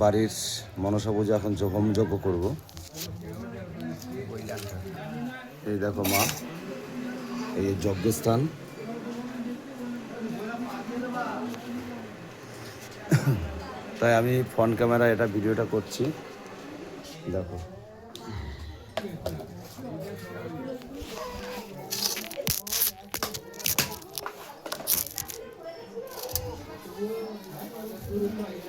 বাড়ির মনসা পূজা এখন হোম যজ্ঞ করব। এই দেখো মা, এই যজ্ঞস্থান। তাই আমি ফ্রন্ট ক্যামেরা এটা ভিডিওটা করছি। দেখো। এটা রাখ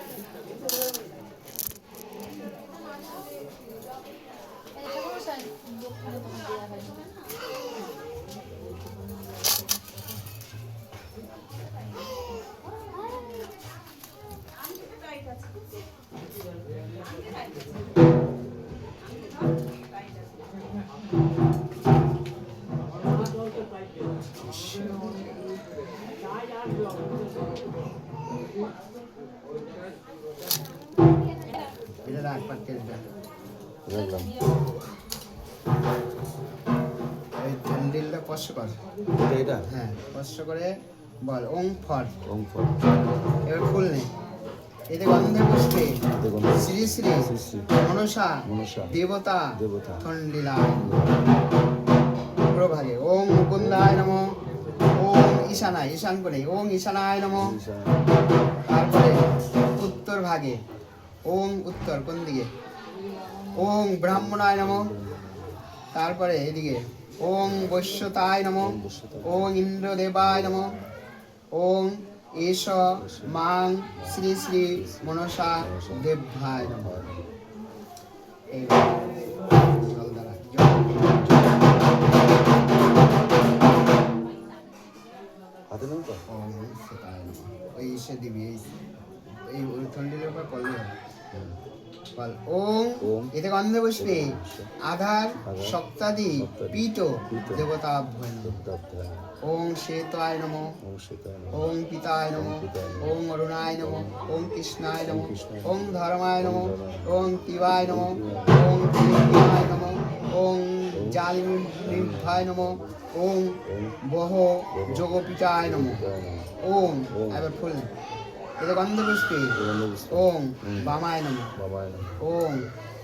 দেখলাম এই হ্যান্ডেলটা স্পর্শ কর এটা? হ্যাঁ স্পর্শ করে বল ওং ফর। ওম ফল এবার ফুল নেই। এতে গন্ধে পুষ্পে শ্রী শ্রী মনসা দেবতা থন্ডিলা প্রভাগে ওং মুকুন্দায় নম। ওং ঈশানায়। ঈশান করে ওং ঈশানায় নম। তারপরে উত্তর ভাগে। ওং উত্তর কোন দিকে? ওং ব্রাহ্মণায় নম। তারপরে এদিকে। ওং বৈশ্যতায় নম। ওং ইন্দ্রদেবায় নম। ওং এষ মাং শ্রী শ্রী মনসা দেব ভাই। ওই এসে দিবি এই ওই থন্ডিলের উপর করলে হবে বল। ওম ওম এতে গন্ধে বসবে। আধার সপ্তাদি পীঠ, দেবতা ওম শ্বেতায় নম। ওম পিতায় নম। ওম অরুণায় নম। ওম কৃষ্ণায় নম। ওম ধর্মায় নম। ওম শিবায় নম। ওম ওম কৃষ্ণায় নম। ওম জালিভায় নম। ওম বহ যোগপিতায় নম। ওম। এবার ফুল এটা গন্ধ পুষ্পে গন্ধ পুষ্পে। ওম। বামায় নম। ওম।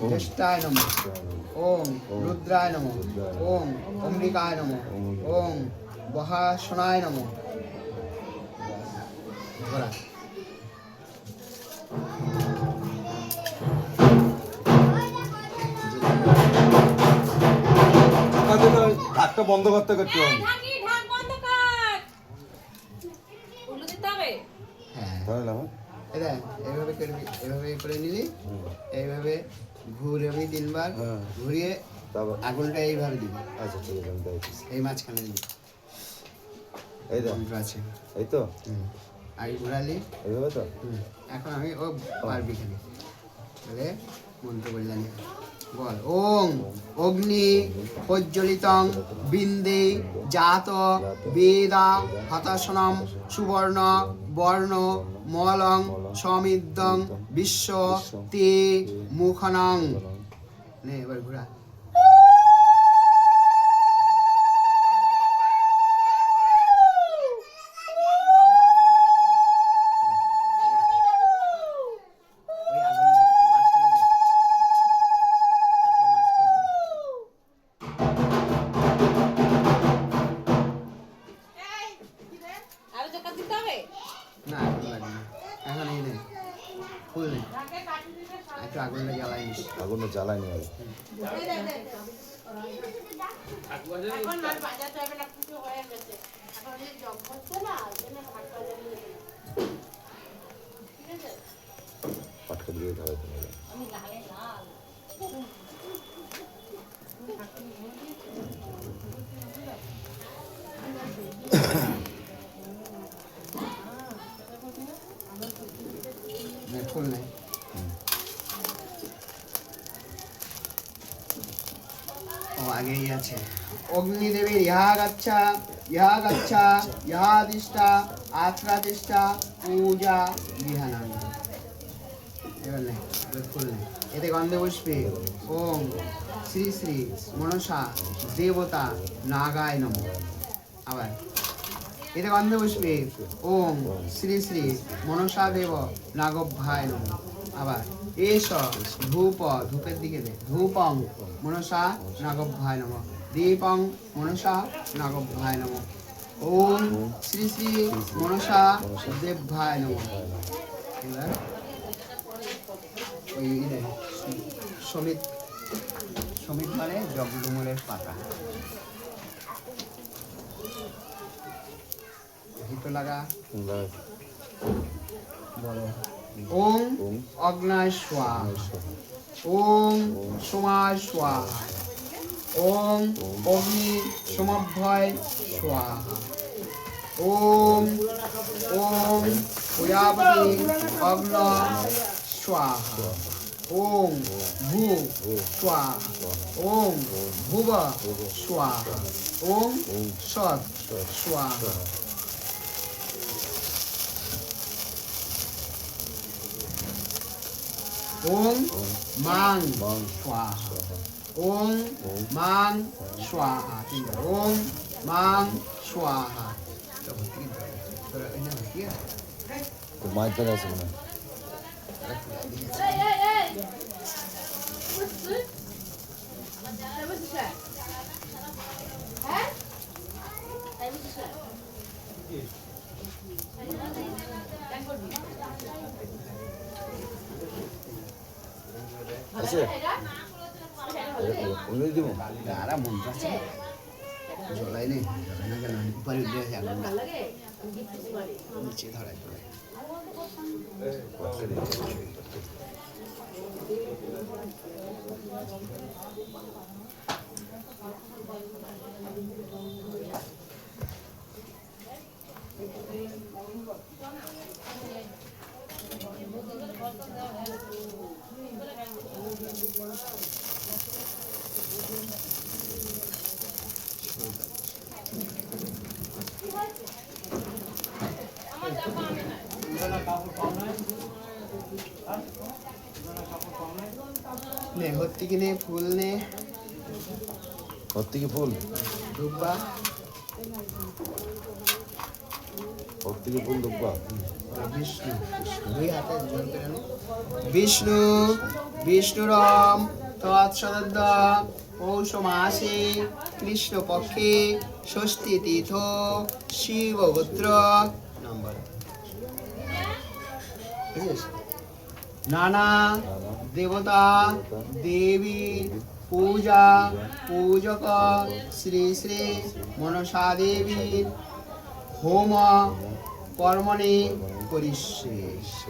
জ্যেষ্ঠায় নম। ওম। রুদ্রায় নম। ওম অম্বিকায় নম ওম। ওম নম ধরা বন্ধ করতে করতে হবে ঢাকি ঢাক বন্ধ কর উল্টো দিতে হবে হ্যাঁ তাহলে এটা এইভাবে করবি এভাবে করে নিলি এইভাবে ঘুরবি তিনবার হ্যাঁ। ঘুরিয়ে তারপর? আগুনটা এইভাবে দিবি। আচ্ছা ঠিক আছে আমি তাই এই মাঝখানে দিবি। এই তো আছে। এই তো? আগে ঘুরালি এইভাবে তো? এখন আমি ও পারবি খালি তাহলে মন্ত্র বললাম। বল। ওং, অগ্নি, প্রজ্বলিতং, বিন্দে, জাত, বেদা, হতাশনম, সুবর্ণ, বর্ণ, মলং সমিদ্যং বিশ্ব, তে, মুখনং। নে, এবার ঘুরা। একটু আগুনটা জ্বালাই নিস। আগুনটা জ্বালায়নি আর এখন আর বাজাতে হবে না পুজো হয়ে গেছে। এখন এই জগ হচ্ছে না জন্য ভাত বাজাতে ঠিক আছে? পাটকা দিয়ে ধরে আমি লালে লাল। আগেই আছে। ইহা ইহা ইহা পূজা এতে গন্ধে বসবে। ওম শ্রী শ্রী মনসা দেবতা নাগায় নম। আবার এতে গন্ধে বসবে। ওম শ্রী শ্রী মনসা দেব নাগভায় নম। আবার এস ধূপ ধূপের দিকে দে ধূপং মনসা নাগভ্যায় নম। দীপং মনসা নাগভ্যায় নম। ওম শ্রী শ্রী মনসা দেবভায় নম। এবার সমিত সমিত মানে জগডুমুরের পাতা। হিতো লাগা বলো। ওম ওম অগ্নায় স্বাহা। ওম সোমায় স্বাহা। ওম অগ্নি সমভয় স্বাহা। ওম ওম প্রজাপতি অগ্ন স্বাহা। ওম ভূ স্বাহা। ওম ভুব স্বাহা। ওম সৎ স্বাহা। ওম মাং মাং স্বাহা ওম মাং স্বাহা তিনবার ওম মাং স্বাহা মাছ ধরে আছে মনে হয়। এই এই এই বুঝছিস তাই বুঝছিস হ্যাঁ আছে উনি দিব যারা মন্ত্র আছে জ্বলাই নেই জ্বলাই না কেন উপরে উঠে আছে আগুনটা নিচে ধরাই ধরাই নে হত্তি কিনে ফুল নে। ভর্তি কি ফুল? কি ফুল দুব্বা? বিষ্ণু দুই হাতে নে। বিষ্ণু বিষ্ণুরম তৎসদদ্দ পৌষ মাসে কৃষ্ণ পক্ষে ষষ্ঠী তীর্থ শিবগোত্র। নম্বর? নানা দেবতা দেবী পূজা পূজক শ্রী শ্রী মনসা দেবীর হোম কর্মণি দেবো